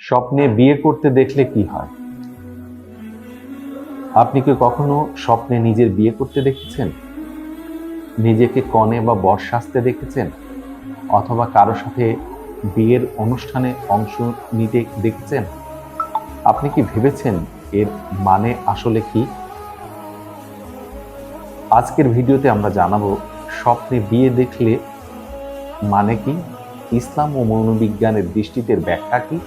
স্বপ্নে বিয়ে করতে দেখলে কি হয়? আপনি কি কখনো স্বপ্নে নিজের বিয়ে করতে দেখেছেন? নিজেকে কনে বা বর সাজতে দেখেছেন? অথবা কারও সাথে বিয়ের অনুষ্ঠানে অংশ নিতে দেখেছেন? আপনি কি ভেবেছেন এর মানে আসলে কি? আজকের ভিডিওতে আমরা জানাব স্বপ্নে বিয়ে দেখলে মানে কি? ইসলাম ও মনোবিজ্ঞানের দৃষ্টিতে ব্যাখ্যা কি?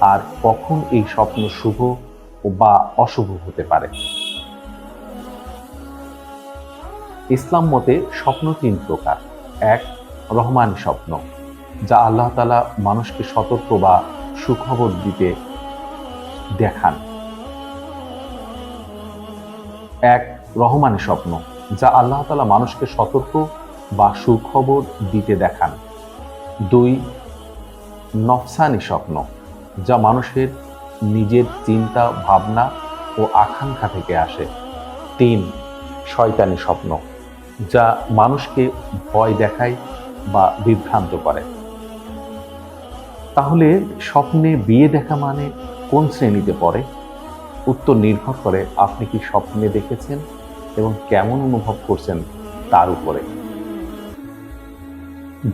আর কখন এই স্বপ্ন শুভ বা অশুভ হতে পারে। ইসলাম মতে স্বপ্ন তিন প্রকার। এক, রহমান স্বপ্ন, যা আল্লাহ তালা মানুষকে সতর্ক বা সুখবর দিতে দেখান। এক, রহমানি স্বপ্ন, যা আল্লাহ তালা মানুষকে সতর্ক বা সুখবর দিতে দেখান। দুই, নফসানি স্বপ্ন যা মানুষের নিজের চিন্তা, ভাবনা ও আকাঙ্ক্ষা থেকে আসে। তিন, শয়তানি স্বপ্ন, যা মানুষকে ভয় দেখায় বা বিভ্রান্ত করে। তাহলে স্বপ্নে বিয়ে দেখা মানে কোন শ্রেণীতে পড়ে? উত্তর নির্ভর করে আপনি কি স্বপ্নে দেখেছেন এবং কেমন অনুভব করছেন তার উপরে।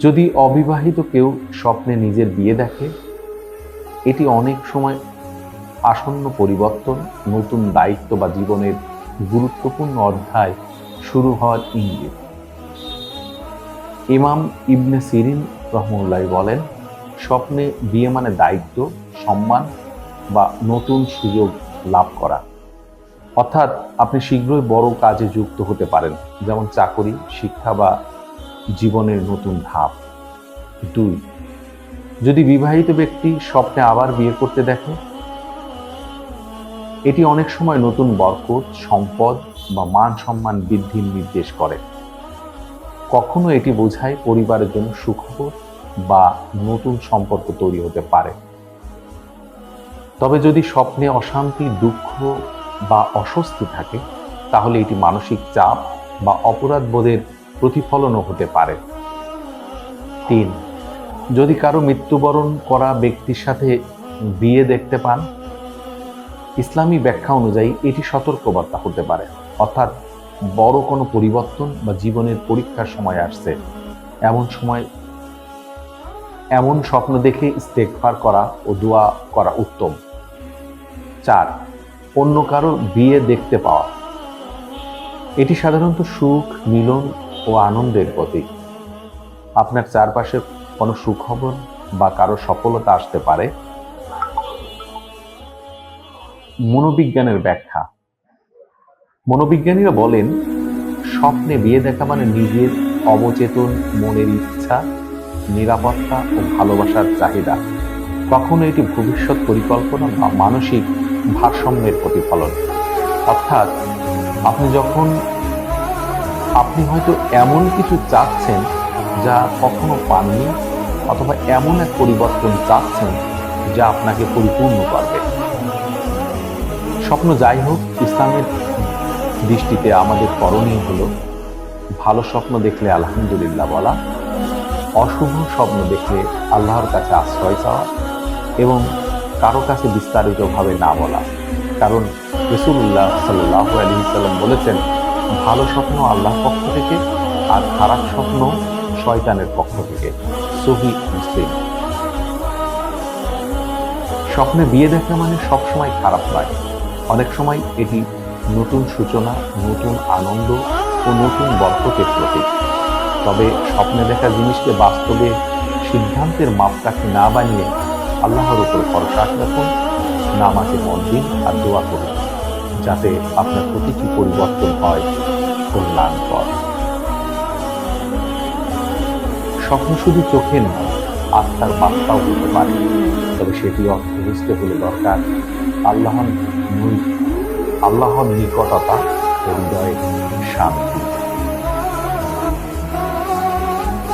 যদি অবিবাহিত কেউ স্বপ্নে নিজের বিয়ে দেখে এটি অনেক সময় আসন্ন পরিবর্তন, নতুন দায়িত্ব বা জীবনের গুরুত্বপূর্ণ অধ্যায় শুরু হওয়ার ইঙ্গিত। ইমাম ইবনে সিরিন রহমুল্লাহ বলেন, স্বপ্নে বিয়ে মানে দায়িত্ব, সম্মান বা নতুন সুযোগ লাভ করা। অর্থাৎ আপনি শীঘ্রই বড় কাজে যুক্ত হতে পারেন, যেমন চাকরি, শিক্ষা বা জীবনের নতুন ধাপ। দুই যদি বিবাহিত ব্যক্তি স্বপ্নে আবার বিয়ে করতে দেখে, এটি অনেক সময় নতুন বরকত, সম্পদ বা মান সম্মান বৃদ্ধির নির্দেশ করে। কখনো এটি বোঝায় পরিবারের জন্য সুখবর বা নতুন সম্পর্ক তৈরি হতে পারে। তবে যদি স্বপ্নে অশান্তি, দুঃখ বা অস্বস্তি থাকে, তাহলে এটি মানসিক চাপ বা অপরাধ বোধের প্রতিফলনও হতে পারে। তিন যদি কারও মৃত্যুবরণ করা ব্যক্তির সাথে বিয়ে দেখতে পান, ইসলামী ব্যাখ্যা অনুযায়ী এটি সতর্কবার্তা হতে পারে। অর্থাৎ বড় কোনো পরিবর্তন বা জীবনের পরীক্ষার সময় আসছে। এমন সময় এমন স্বপ্ন দেখে ইস্তেকফার করা ও দোয়া করা উত্তম। চার, অন্য কারও বিয়ে দেখতে পাওয়া। এটি সাধারণত সুখ, মিলন ও আনন্দের প্রতীক। আপনার চারপাশে কোনো সুখবর বা কারও সফলতা আসতে পারে? মনোবিজ্ঞানের ব্যাখ্যা। মনোবিজ্ঞানীরা বলেন, স্বপ্নে বিয়ে দেখা মানে নিজের অবচেতন মনের ইচ্ছা, নিরাপত্তা ও ভালোবাসার চাহিদা। কখনো এটি ভবিষ্যৎ পরিকল্পনা বা মানসিক ভারসাম্যের প্রতিফলন। অর্থাৎ, আপনি যখন, আপনি হয়তো এমন কিছু চাচ্ছেন যা কখনো পাননি অথবা এমন এক পরিবর্তন চাচ্ছেন যা আপনাকে পরিপূর্ণ করবে। স্বপ্ন যাই হোক, ইসলামের দৃষ্টিতে আমাদের করণীয় হলো ভালো স্বপ্ন দেখলে আলহামদুলিল্লাহ বলা, অশুভ স্বপ্ন দেখলে আল্লাহর কাছে আশ্রয় চাওয়া এবং কারও কাছে বিস্তারিতভাবে না বলা। কারণ রসুল্লাহ সাল্লাহ আলী সাল্লাম বলেছেন, ভালো স্বপ্ন আল্লাহর পক্ষ থেকে আর খারাপ স্বপ্ন শয়তানের পক্ষ থেকে সহি মুসলিম। স্বপ্নে বিয়ে দেখা মানে সবসময় খারাপ নয়। অনেক সময় এটি নতুন সূচনা, নতুন আনন্দ ও নতুন বরকতের প্রতীক। তবে স্বপ্নে দেখা জিনিসকে বাস্তবে সিদ্ধান্তের মাপকাঠি না বানিয়ে আল্লাহর উপর ভরসা রাখুন, নামাজে মন দিন আর দোয়া করুন, যাতে আপনার প্রতিটি পরিবর্তন হয় কল্যাণকর। স্বপ্ন শুধু চোখে নয় আত্মার বার্তাও হতে পারে। তবে সেটি অর্থ বুঝতে হলে দরকার আল্লাহর আল্লাহর নিকটতা হৃদয়ে শান্তি।